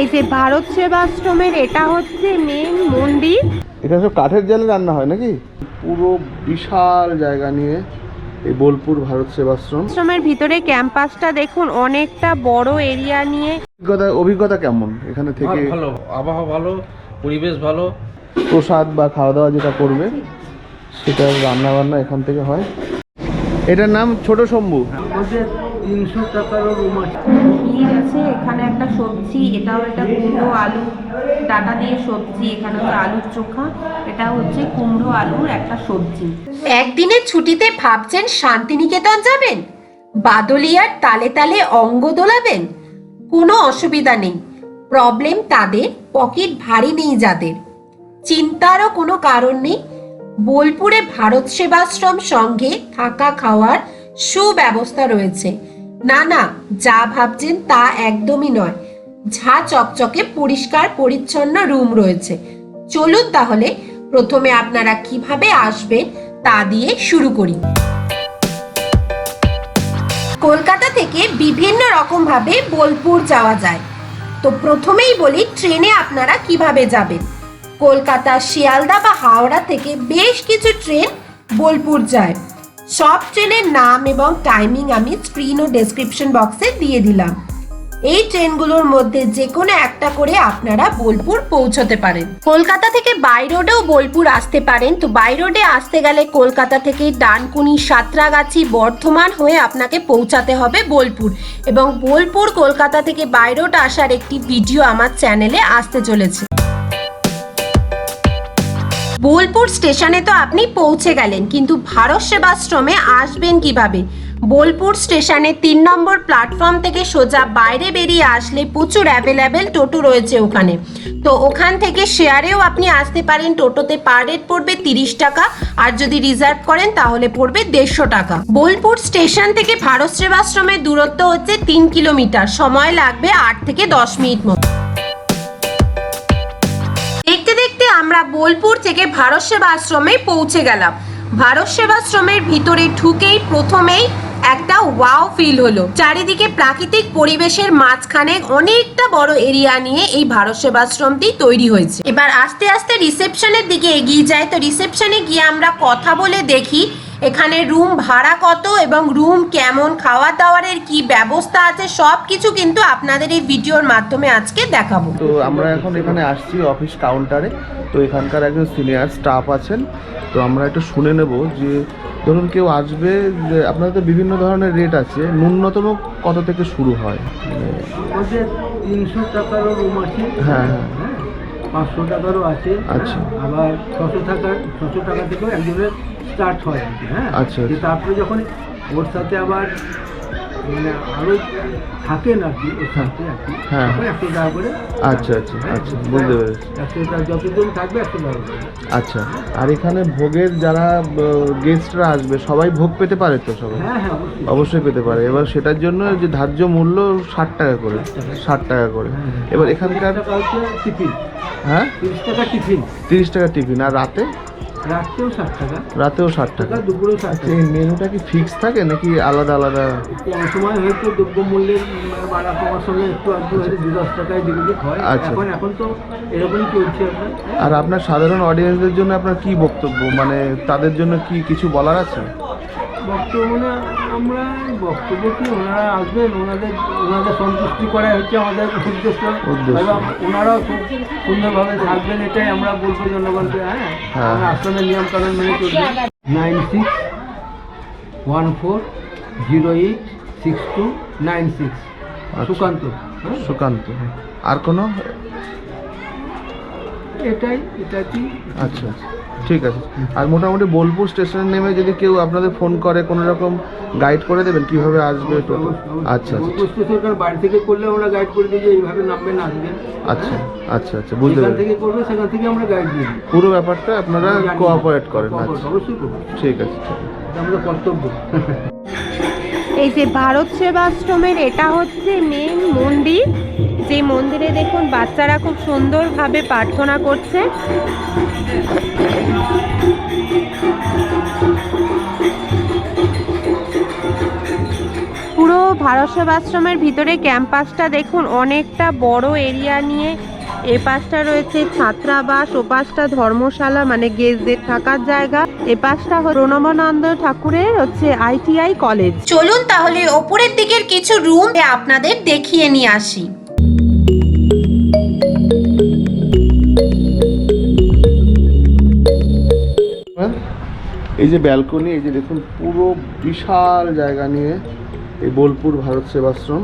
এই যে ভারত সেবাশ্রমের এটা হচ্ছে মেন মন্দির। এখানে সব কাঠের জালে রান্না হয় নাকি? পুরো বিশাল জায়গা নিয়ে এই বোলপুর ভারত সেবাশ্রম। আশ্রমের ভিতরে ক্যাম্পাসটা দেখুন অনেকটা বড় এরিয়া নিয়ে। অভিজ্ঞতা অভিজ্ঞতা কেমন এখানে থেকে? ভালো আবহাওয়া ভালো পরিবেশ ভালো। প্রসাদ বা খাওয়া দাওয়া যেটা করবে সেটা রান্না বান্না এখান থেকে হয়। এটার নাম ছোট শম্ভু। আমাদের তিনশো টাকারও রুম আছে। ভিড় আছে এখানে একটা সবজি, এটাও একটা কুমড়ো আলু, ডাটা দিয়ে সবজি, এখানে হচ্ছে আলুর চোখা, এটা হচ্ছে কুমড়ো আলুর একটা সবজি। একদিনের ছুটিতে ভাবছেন শান্তিনিকেতন যাবেন? বাদলিয়ার তালে তালে অঙ্গ দোলাবেন? কোনো অসুবিধা নেই প্রবলেম তাদের পকেট ভারী নেই যাদের। চিন্তারও কোনো কারণ নেই, বোলপুরে ভারত সেবাশ্রম সঙ্গে থাকা খাওয়ার সুব্যবস্থা রয়েছে। না না, যা ভাবছেন তা একদমই নয়। ঝা চকচকে পরিষ্কার পরিচ্ছন্ন রুম রয়েছে। চলুন তাহলে, প্রথমে আপনারা কীভাবে আসবেন তা দিয়ে শুরু করি। কলকাতা থেকে বিভিন্ন রকম ভাবে বোলপুর যাওয়া যায়। তো প্রথমেই বলি, ট্রেনে আপনারা কীভাবে যাবেন? কলকাতা, শিয়ালদা বা হাওড়া থেকে বেশ কিছু ট্রেন বোলপুর যায়। সব ট্রেনের নাম এবং টাইমিং আমি স্ক্রিন ও ডেসক্রিপশন বক্সে দিয়ে দিলাম। এই ট্রেনগুলোর মধ্যে যে কোনো একটা করে আপনারা বোলপুর পৌঁছতে পারেন। কলকাতা থেকে বাই রোডেও বোলপুর আসতে পারেন। তো বাই রোডে আসতে গেলে কলকাতা থেকে ডানকুনি, সাঁতরাগাছি, বর্ধমান হয়ে আপনাকে পৌঁছাতে হবে বোলপুর। এবং বোলপুর কলকাতা থেকে বাই রোড আসার একটি ভিডিও আমার চ্যানেলে আসতে চলেছে। বোলপুর স্টেশনে তো আপনি পৌঁছে গেলেন, কিন্তু ভারত সেবাশ্রমে আসবেন কীভাবে? বোলপুর স্টেশনে তিন নম্বর প্ল্যাটফর্ম থেকে সোজা বাইরে বেরিয়ে আসলে প্রচুর অ্যাভেলেবেল টোটো রয়েছে ওখানে। তো ওখান থেকে শেয়ারেও আপনি আসতে পারেন, টোটোতে পার রেট পড়বে তিরিশ টাকা, আর যদি রিজার্ভ করেন তাহলে পড়বে দেড়শো টাকা। বোলপুর স্টেশন থেকে ভারত সেবাশ্রমের দূরত্ব হচ্ছে তিন কিলোমিটার, সময় লাগবে আট থেকে দশ মিনিট মতো। বোলপুর থেকে ভারত সেবা আশ্রমে পৌঁছে গেলাম। ভারত সেবাশ্রমের ভিতরে ঢুকেই প্রথমেই একটা ওয়াও ফিল হলো। চারিদিকে প্রাকৃতিক পরিবেশের মাঝখানে অনেকটা বড় এরিয়া নিয়ে এই ভারত সেবাশ্রমটি তৈরি হয়েছে। এবার আস্তে আস্তে রিসেপশনের দিকে এগিয়ে যায় তো রিসেপশনে গিয়ে আমরা কথা বলে দেখি এখানে রুম ভাড়া কত এবং রুম কেমন খাওয়া দাওয়ারের কি ব্যবস্থা আছে সব কিছু কিন্তু আপনাদের এই ভিডিওর মাধ্যমে আজকে দেখাবো। তো আমরা এখন এখানে আসছি অফিস কাউন্টারে তো এখানকার একজন সিনিয়র স্টাফ আছেন। তো আমরা একটু শুনে নেব যে ধরুন কেউ আসবে যে আপনাদের তো বিভিন্ন ধরনের রেট আছে। ন্যূনতম কত থেকে শুরু হয়? মানে, তিনশো টাকারও রুম আছে। হ্যাঁ হ্যাঁ। হ্যাঁ পাঁচশো টাকারও আছে। আচ্ছা। আবার ছশো টাকার ছশো টাকা থেকেও একজনের স্টার্ট হয় আর হ্যাঁ? আচ্ছা, আচ্ছা। তারপরে যখন ওর সাথে আবার মানে আরও থাকেন আর কি ওর সাথে আর কি হ্যাঁ। একশো টাকা করে আচ্ছা আচ্ছা আচ্ছা বুঝতে পেরেছি। একশো টাকা যতজন থাকবে একশো টাকা করে আচ্ছা আর এখানে ভোগের যারা গেস্টরা আসবে সবাই ভোগ পেতে পারে তো সবাই? হ্যাঁ হ্যাঁ অবশ্যই। অবশ্যই পেতে পারে। এবার সেটার জন্য যে ধার্য মূল্য ষাট টাকা করে ষাট টাকা। করে। এবার এখানকার টিফিন। হ্যাঁ? তিরিশ টাকা টিফিন। তিরিশ টাকা টিফিন। আর রাতে? রাত্রেও ষাট টাকা। রাতেও ষাট টাকা। দুপুরেও ষাট আচ্ছা টাকা এই মেনুটা কি ফিক্স থাকে নাকি আলাদা আলাদা? কোন সময় হয়তো দ্রব্যমূল্যের মানে বাড়া কমার সঙ্গে একটু আধটু হয়তো দু দশ টাকায় দিকে দিক হয়। আচ্ছা। এখন এখন তো এরকমই চলছে আপনার। আর আপনার সাধারণ অডিয়েন্সদের জন্য আপনার কি বক্তব্য? মানে তাদের জন্য কি কিছু বলার আছে? বক্তব্য আমরা বক্তব্য কি? ওনারা আসবেন ওনাদের ওনাদের সন্তুষ্টি করা হচ্ছে আমাদের উদ্দেশ্য। এবং ওনারাও খুব সুন্দরভাবে থাকবেন এটাই আমরা বলব জনগণকে হ্যাঁ? হ্যাঁ। আশ্রমের নিয়ম কানুন মেনে চলবে। Nine six one four zero eight six two nine six. আচ্ছা। সুকান্ত হ্যাঁ? সুকান্ত। আর কোনো? এটাই এটা কি? আচ্ছা আচ্ছা। ঠিক আছে। আর মোটামুটি বোলপুর স্টেশনে নেমে যদি কেউ আপনাদের ফোন করে কোনো রকম গাইড করে দেবেন? কীভাবে আসবে টোটো? আচ্ছা আচ্ছা। বাড়ি থেকে করলে আমরা গাইড করে দিই যে এইভাবে নামবেন আসবেন। আচ্ছা আচ্ছা আচ্ছা বুঝতে যেখান থেকে করবে সেখান থেকে আমরা গাইড দিই। পুরো ব্যাপারটা আপনারা কোঅপারেট করেন আচ্ছা। ঠিক আছে ঠিক আছে। আমাদের কর্তব্য। এই যে ভারত সেবাশ্রমের এটা হচ্ছে মেন মন্দির। যে মন্দিরে দেখুন বাচ্চারা খুব সুন্দরভাবে প্রার্থনা করছে। পুরো ভারত সেবাশ্রমের ভিতরে ক্যাম্পাসটা দেখুন, অনেকটা বড় এরিয়া নিয়ে এ পাশটা রয়েছে ছাত্রাবাস, ও পাশটা ধর্মশালা মানে গেস্টদের থাকার জায়গা। এ পাশটা প্রণবানন্দ ঠাকুরের হচ্ছে আইটিআই কলেজ। চলুন তাহলে ওপরের দিকের কিছু রুম আপনাদের দেখিয়ে নিয়ে আসি। এই যে ব্যালকনি, এই যে দেখুন, পুরো বিশাল জায়গা নিয়ে এই বোলপুর ভারত সেবাশ্রম।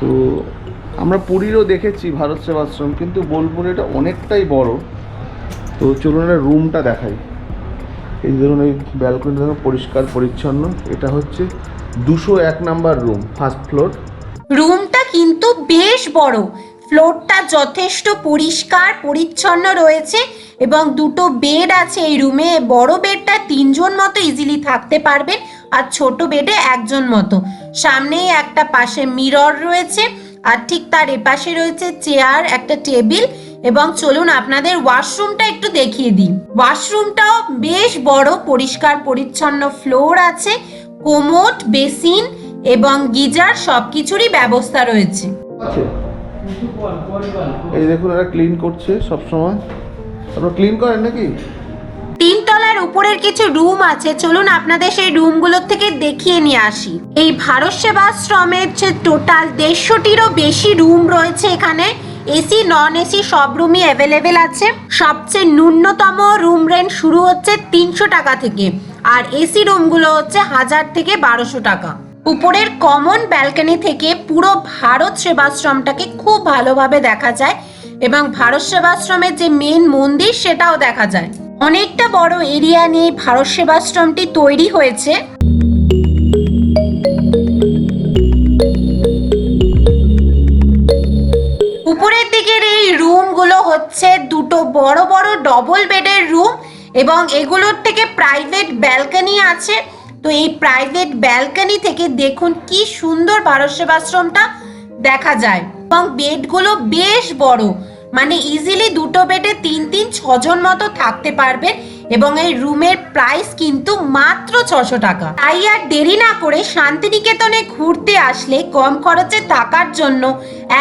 তো আমরা পুরীরও দেখেছি ভারত সেবাশ্রম, কিন্তু বোলপুর এটা অনেকটাই বড়। তো চলুন একটা রুমটা দেখাই। এই ধরুন, এই ব্যালকনি ধরুন পরিষ্কার, পরিচ্ছন্ন। এটা হচ্ছে দুশো এক নাম্বার রুম, ফার্স্ট ফ্লোর। রুমটা কিন্তু বেশ বড়। ফ্লোরটা যথেষ্ট পরিষ্কার, পরিচ্ছন্ন রয়েছে এবং দুটো বেড আছে এই রুমে বড় বেডটা তিনজন মতো ইজিলি থাকতে পারবেন আর ছোট বেডে একজন মতো। সামনেই একটা পাশে মিরর রয়েছে আর ঠিক তার এপাশে রয়েছে চেয়ার একটা টেবিল এবং চলুন আপনাদের ওয়াশরুমটা একটু দেখিয়ে দিই। ওয়াশরুমটাও বেশ বড়, পরিষ্কার, পরিচ্ছন্ন ফ্লোর আছে। কোমোট বেসিন এবং গিজার সবকিছুরই ব্যবস্থা রয়েছে। এই দেখুন, এরা ক্লিন করছে সব সময় আপনারা ক্লিন করেন নাকি? তিনতলার উপরের কিছু রুম আছে, চলুন আপনাদের সেই রুমগুলোর থেকে দেখিয়ে নিয়ে আসি। এই ভারত সেবাশ্রমের যে টোটাল দেড়শোটিরও বেশি রুম রয়েছে এখানে। এসি নন এসি সব রুমই অ্যাভেলেবেল আছে। সবচেয়ে ন্যূনতম রুম রেন্ট শুরু হচ্ছে তিনশো টাকা থেকে। আর এসি রুমগুলো হচ্ছে হাজার থেকে বারোশো টাকা। উপরের কমন ব্যালকনি থেকে পুরো ভারত সেবাশ্রমটাকে খুব ভালোভাবে দেখা যায় এবং ভারত সেবাশ্রমের যে মেন মন্দির সেটাও দেখা যায়। অনেকটা বড় এরিয়া নিয়ে ভারত সেবাশ্রমটি তৈরি হয়েছে। উপরের দিকের এই রুমগুলো হচ্ছে দুটো বড় বড় ডবল বেডের রুম এবং এগুলোর থেকে প্রাইভেট ব্যালকনি আছে। তো এই প্রাইভেট ব্যালকনি থেকে দেখুন কি সুন্দর ভারত সেবাশ্রমটা দেখা যায়। এবং বেডগুলো বেশ বড়। মানে ইজিলি দুটো বেডে তিন তিন, ছজন মতো থাকতে পারবেন। এবং এই রুমের প্রাইস কিন্তু মাত্র ছশো টাকা। তাই আর দেরি না করে শান্তিনিকেতনে ঘুরতে আসলে কম খরচে থাকার জন্য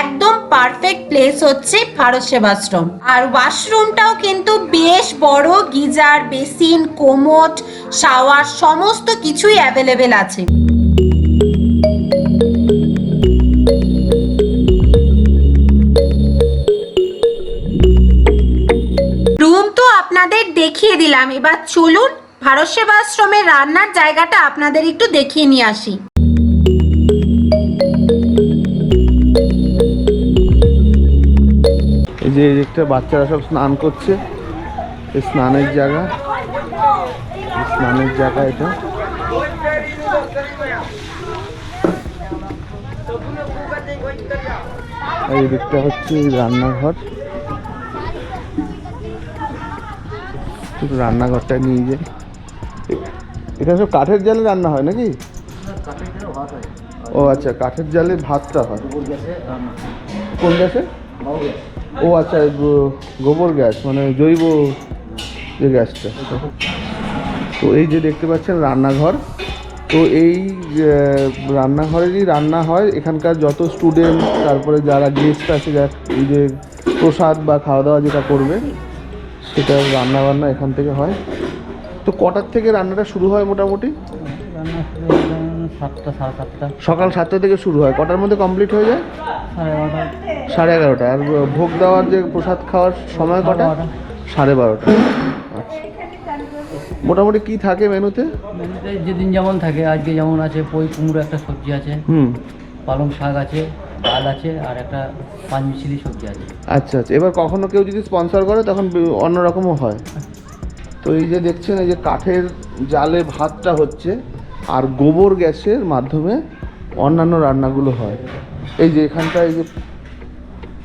একদম পারফেক্ট প্লেস হচ্ছে ভারত সেবাশ্রম। আর ওয়াশরুমটাও কিন্তু বেশ বড়, গিজার বেসিন কোমোট শাওয়ার সমস্ত কিছুই অ্যাভেলেবেল আছে। আপনাদের দেখিয়ে দিলাম। এবার চলুন ভারত সেবা সেবাশ্রমের রান্নার জায়গাটা আপনাদের একটু দেখিয়ে নিয়ে আসি। এই যে একটা বাচ্চারা সব স্নান করছে। এই স্নানের জায়গা। স্নানের জায়গা এটা। এই দিকটা হচ্ছে রান্নাঘর। রান্নাঘরটা নিয়ে যাই এটা সব কাঠের জালে রান্না হয় নাকি? ও আচ্ছা কাঠের জালে ভাতটা হয়। কোন গ্যাসে? ও আচ্ছা গোবর গ্যাস মানে জৈব যে গ্যাসটা। তো এই যে দেখতে পাচ্ছেন রান্নাঘর, তো এই রান্নাঘরেরই রান্না হয়। এখানকার যত স্টুডেন্ট তারপরে যারা গেস্ট আছে যা এই যে প্রসাদ বা খাওয়া দাওয়া যেটা করবে সেটা রান্না বান্না এখান থেকে হয়। তো কটার থেকে রান্নাটা শুরু হয় মোটামুটি? সাতটা সাড়ে সাতটা। সকাল সাতটা থেকে শুরু হয়। কটার মধ্যে কমপ্লিট হয়ে যায়? সাড়ে এগারোটা। সাড়ে এগারোটা। আর ভোগ দেওয়ার যে প্রসাদ খাওয়ার সময় কটা? সাড়ে বারোটা। আচ্ছা। মোটামুটি কি থাকে মেনুতে? মেনুতে যেদিন যেমন থাকে আজকে যেমন আছে পই কুমড়ো একটা সবজি আছে। হুম। পালং শাক আছে। ডাল আছে আর একটা পাঁচমিশালি সবজি আছে। আচ্ছা আচ্ছা। এবার কখনো কেউ যদি স্পন্সর করে তখন অন্যরকমও হয়। তো এই যে দেখছেন এই যে কাঠের জালে ভাতটা হচ্ছে আর গোবর গ্যাসের মাধ্যমে অন্যান্য রান্নাগুলো হয়। এই যে এখানটা এই যে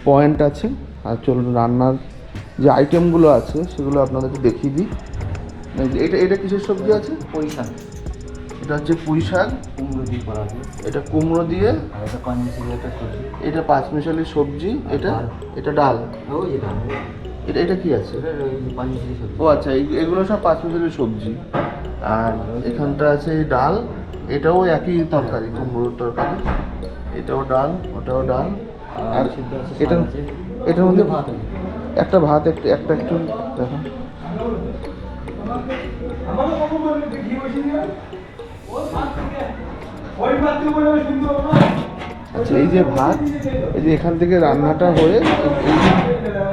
পয়েন্ট আছে আর চলুন রান্নার যে আইটেমগুলো আছে সেগুলো আপনাদেরকে দেখিয়ে দিই। এটা এটা কিসের সবজি আছে? শাক এটা হচ্ছে পুঁই শাক। কুমড়ো দিয়ে করা আছে। এটা কুমড়ো দিয়ে। আর একটা পাঁচমিশালি একটা সবজি। এটা এটা ডাল। এটা এটা এটা কি আছে? এটা ও আচ্ছা এগুলো সব পাঁচমিশালি সবজি। আর এখানটা আছে ডাল। এটাও একই তরকারি কুমড়োর তরকারি। এটাও ডাল ওটাও ডাল। আর এটা এটার মধ্যে ভাত একটা ভাত একটু একটা একটু দেখো। এই যে ভাত, এই যে এখান থেকে রান্নাটা হয়ে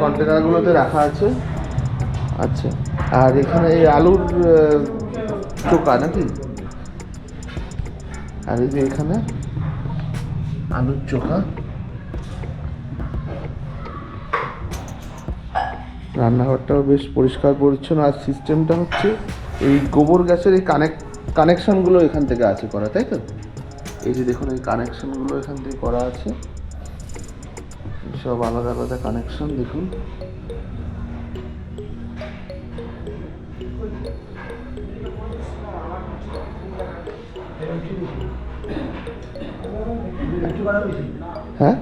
কন্টেনারগুলোতে রাখা আছে। আচ্ছা আর এখানে এই আলুর চোকা নাকি? আর এই যে এখানে আলুর চোখা রান্নাঘরটাও বেশ পরিষ্কার পরিচ্ছন্ন, আর সিস্টেমটা হচ্ছে এই গোবর গ্যাসের এই কানেক্ট কানেকশনগুলো এখান থেকে আছে করা, তাই তো? এই যে দেখুন, এই কানেকশনগুলো এখান থেকে করা আছে। সব আলাদা আলাদা কানেকশন, দেখুন। হ্যাঁ?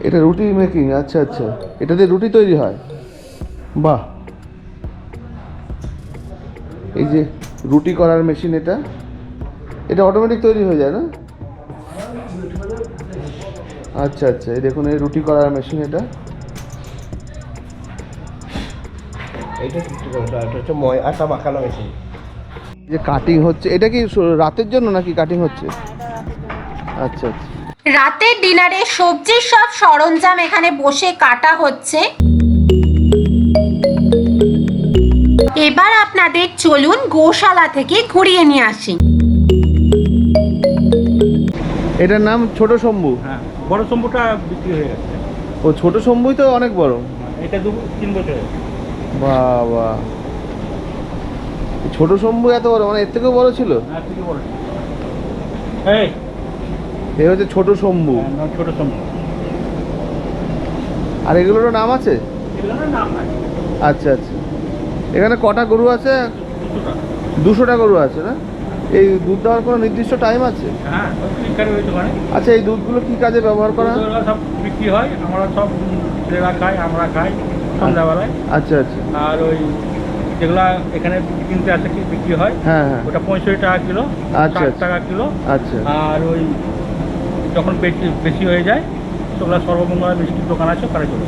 এটা রুটি মেকিং আচ্ছা আচ্ছা। এটা দিয়ে রুটি তৈরি হয়? বাহ। এই যে রুটি করার মেশিন এটা এটা অটোমেটিক তৈরি হয়ে যায় না? আচ্ছা আচ্ছা এই দেখুন এই রুটি করার মেশিন এটা। আটা মাখানো মেশিন। যে কাটিং হচ্ছে এটা কি রাতের জন্য নাকি কাটিং হচ্ছে? আচ্ছা আচ্ছা। রাতের ডিনারে সবজির সব সরঞ্জাম এখানে বসে কাটা হচ্ছে। এবার আপনাদের চলুন গোশালা থেকে ঘুরিয়ে নিয়ে আসি। এটার নাম ছোট শম্ভু। হ্যাঁ বড় শম্ভুটা বিক্রি হয়ে গেছে। ও ছোট শম্ভুই তো অনেক বড়। এটা দু তিন বছরের। বাবা। ছোট শম্ভু এত বড় মানে এর থেকেও বড় ছিল? হ্যাঁ এই হচ্ছে ছোট শম্ভু। হ্যাঁ, না, ছোট শম্ভু। আর এগুলোরও নাম আছে? এগুলোর নাম নাই আচ্ছা আচ্ছা। এখানে কটা গরু আছে? দুশোটা গরু আছে না? এই দুধ দেওয়ার কোনো নির্দিষ্ট টাইম আছে? হ্যাঁ আচ্ছা এই দুধগুলো কি কাজে ব্যবহার করা? সব বিক্রি হয় আমরা সব ছেলেরা খাই আমরা খাই সন্ধ্যাবেলায়। আচ্ছা আচ্ছা। আর ওই যেগুলা এখানে কিনতে আসে কি বিক্রি হয় হ্যাঁ হ্যাঁ। ওটা পঁয়ষট্টি টাকা কিলো আচ্ছা, আচ্ছা। টাকা কিলো। আচ্ছা। আর ওই যখন বেশি বেশি হয়ে যায় সেগুলো সর্বমঙ্গলা মিষ্টির দোকান আছে ওখানে চলে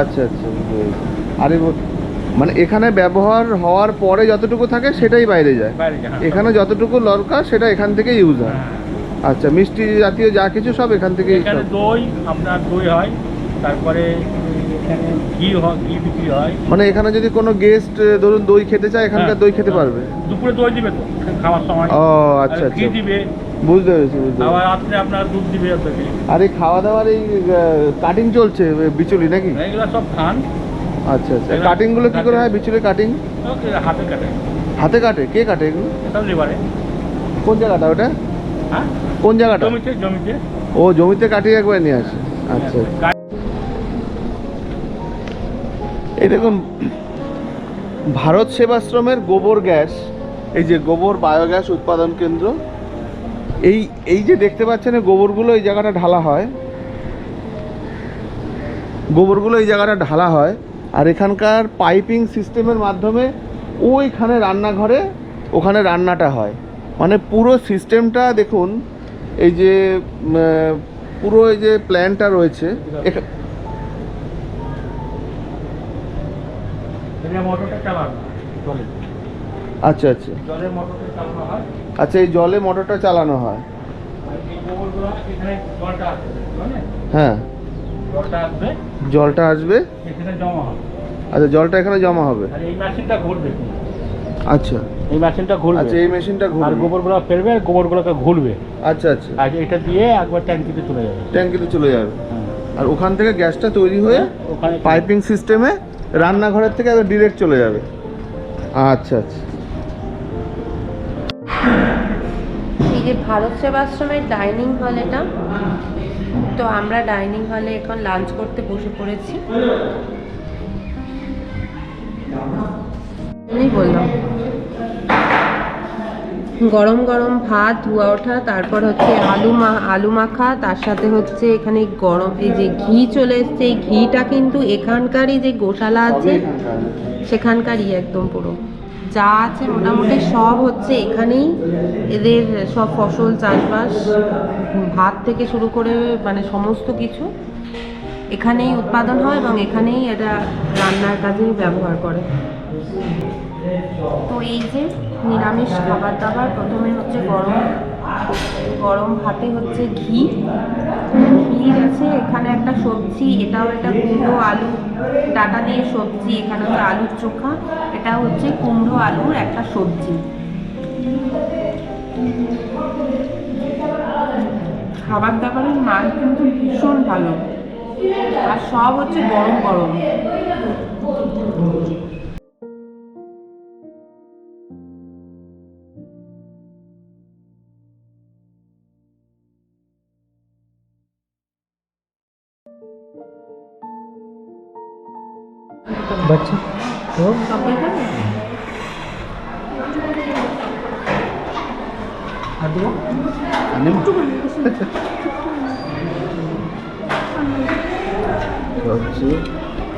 আচ্ছা আচ্ছা। আর মানে এখানে ব্যবহার হওয়ার পরে যতটুকু থাকে সেটাই বাইরে যায়। হ্যাঁ। এখানে যতটুকু দরকার সেটা এখান থেকে ইউজ হয়। হ্যাঁ। আচ্ছা মিষ্টি জাতীয় যা কিছু সব এখান থেকে এখানে দই আপনার দই হয় তারপরে ঘি হয় ঘি বিক্রি হয়। মানে এখানে যদি কোনো গেস্ট ধরুন দই খেতে চায় এখানকার হ্যাঁ, দই খেতে। পারবে? দুপুরে দই দিবে তো খাওয়ার সময়। ও আচ্ছা ঘি আচ্ছা। দিবে। বুঝতে পেরেছি বুঝতে আবার রাত্রে আপনার দুধ দিবে আপনাকে। আর এই খাওয়া দাওয়ার এই কাটিং চলছে বিচুলি নাকি? এগুলো সব খান। আচ্ছা আচ্ছা। কাটিংগুলো কি করে হয়? বিচুলি কাটিং হাতে কাটে। হাতে কাটে? কে কাটে এগুলো? লেবারে কোন জায়গাটা ওটা? হ্যাঁ? কোন জায়গাটা? জমিতে জমিতে। ও জমিতে কাটিয়ে একবার নিয়ে আসে। আচ্ছা। গাছ- এই দেখুন ভারত সেবাশ্রমের গোবর গ্যাস এই যে গোবর বায়োগ্যাস উৎপাদন কেন্দ্র এই এই যে দেখতে পাচ্ছেন গোবরগুলো এই জায়গাটা ঢালা হয়। গোবরগুলো এই জায়গাটা ঢালা হয়। আর এখানকার পাইপিং সিস্টেমের মাধ্যমে ওইখানে রান্নাঘরে ওখানে রান্নাটা হয়। মানে পুরো সিস্টেমটা দেখুন এই যে পুরো এই যে প্ল্যানটা রয়েছে আচ্ছা আচ্ছা। আচ্ছা এই জলে মোটরটা চালানো হয়। হ্যাঁ। জলটা আসবে। এখানে জমা হবে। আচ্ছা জলটা এখানে জমা হবে? আর এই মেশিনটা ঘুরবে আচ্ছা। এই মেশিনটা ঘুরবে। আচ্ছা এই মেশিনটা আর গোবরগুলো ফেলবে আর গোবরগুলোকে ঘুরবে। আচ্ছা আচ্ছা। আর এটা দিয়ে একবার ট্যাঙ্কিতে চলে যাবে। ট্যাঙ্কিতে চলে যাবে। হ্যাঁ। আর ওখান থেকে গ্যাসটা তৈরি হয়ে ওখানে পাইপিং সিস্টেমে রান্নাঘরের থেকে ডিরেক্ট চলে যাবে। আচ্ছা আচ্ছা। এই যে ভারত সেবাশ্রমের ডাইনিং হল এটা তো আমরা ডাইনিং হলে এখন লাঞ্চ করতে বসে পড়েছি। বললাম গরম গরম ভাত ধোয়া ওঠা তারপর হচ্ছে আলু মা আলু মাখা তার সাথে হচ্ছে এখানে গরম এই যে ঘি চলে এসছে এই ঘিটা কিন্তু এখানকারই যে গোশালা আছে সেখানকারই একদম পুরো। যা আছে মোটামুটি সব হচ্ছে এখানেই। এদের সব ফসল, চাষবাস, ভাত থেকে শুরু করে মানে সমস্ত কিছু এখানেই উৎপাদন হয় এবং এখানেই এটা রান্নার কাজে ব্যবহার করে। তো এই যে নিরামিষ খাবার দাবার, প্রথমে হচ্ছে গরম গরম ভাতে হচ্ছে ঘি। ঘি আছে এখানে একটা সবজি, এটাও একটা কুমড়ো আলু, ডাটা দিয়ে সবজি, এখানে হচ্ছে আলুর চোখা, এটা হচ্ছে কুমড়ো আলুর একটা সবজি। খাবার দাবারের মান কিন্তু ভীষণ ভালো, আর সব হচ্ছে গরম গরম। বাচ্চা তো? আর দেবো?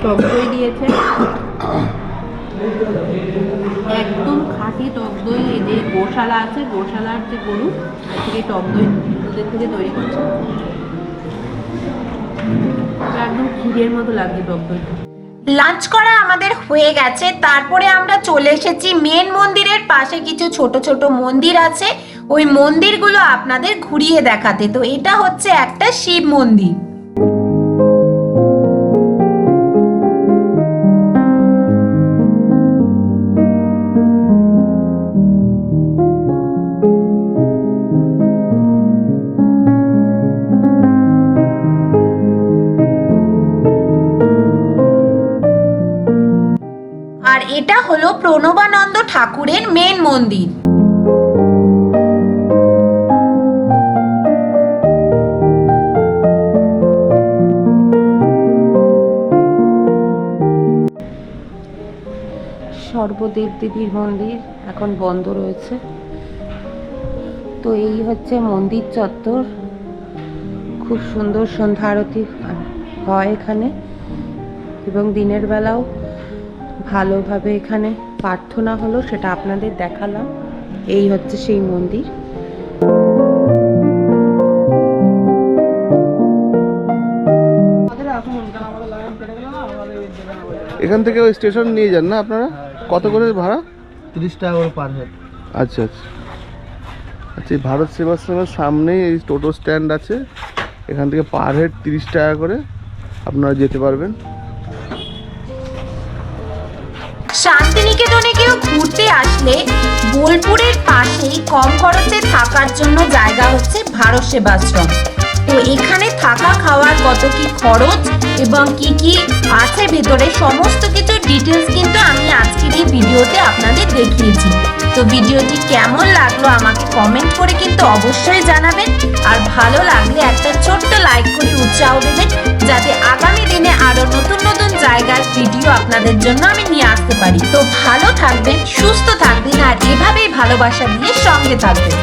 টক দই দিয়েছে। একদম খাঁটি টক দই। এই যে গোশালা আছে গোশালার যে গরু তার থেকে টক দই দুধের থেকে তৈরি করছে। একদম ক্ষীরের মতো লাগছে টক দইটা। লাঞ্চ করা আমাদের হয়ে গেছে। তারপরে আমরা চলে এসেছি মেন মন্দিরের পাশে কিছু ছোট ছোট মন্দির আছে। ওই মন্দিরগুলো আপনাদের ঘুরিয়ে দেখাতে। তো এটা হচ্ছে একটা শিব মন্দির। এটা হলো প্রণবানন্দ ঠাকুরের মেন মন্দির। সর্বদেব দেবীর মন্দির এখন বন্ধ রয়েছে। তো এই হচ্ছে মন্দির চত্বর। খুব সুন্দর সন্ধ্যা আরতি হয় এখানে এবং দিনের বেলাও ভালোভাবে এখানে প্রার্থনা হলো সেটা আপনাদের দেখালাম। এই হচ্ছে সেই মন্দির। এখান থেকে ওই স্টেশন নিয়ে যান না আপনারা? কত করে ভাড়া? তিরিশ টাকা করে পার হেড। আচ্ছা আচ্ছা। আচ্ছা এই ভারত সেবাশ্রমের সামনেই এই টোটো স্ট্যান্ড আছে। এখান থেকে পার হেড তিরিশ টাকা করে আপনারা যেতে পারবেন। শান্তিনিকেতনে কেউ ঘুরতে আসলে বোলপুরের পাশেই কম খরচে থাকার জন্য জায়গা হচ্ছে ভারত সেবাশ্রম। তো এখানে থাকা খাওয়ার কত কি খরচ এবং কি কি আছে ভেতরে, সমস্ত কিছু ডিটেলস কিন্তু আমি আজকের এই ভিডিওতে আপনাদের দেখিয়েছি। তো ভিডিওটি কেমন লাগল আমাকে কমেন্ট করে কিন্তু অবশ্যই জানাবেন। আর ভালো লাগলে একটা ছোট্ট লাইক করে উৎসাহ দেবেন, যাতে আগামী দিনে আরও নতুন নতুন জায়গার ভিডিও আপনাদের জন্য আমি নিয়ে আসতে পারি। তো ভালো থাকবেন, সুস্থ থাকবেন, আর এভাবেই ভালোবাসা দিয়ে সঙ্গে থাকবেন।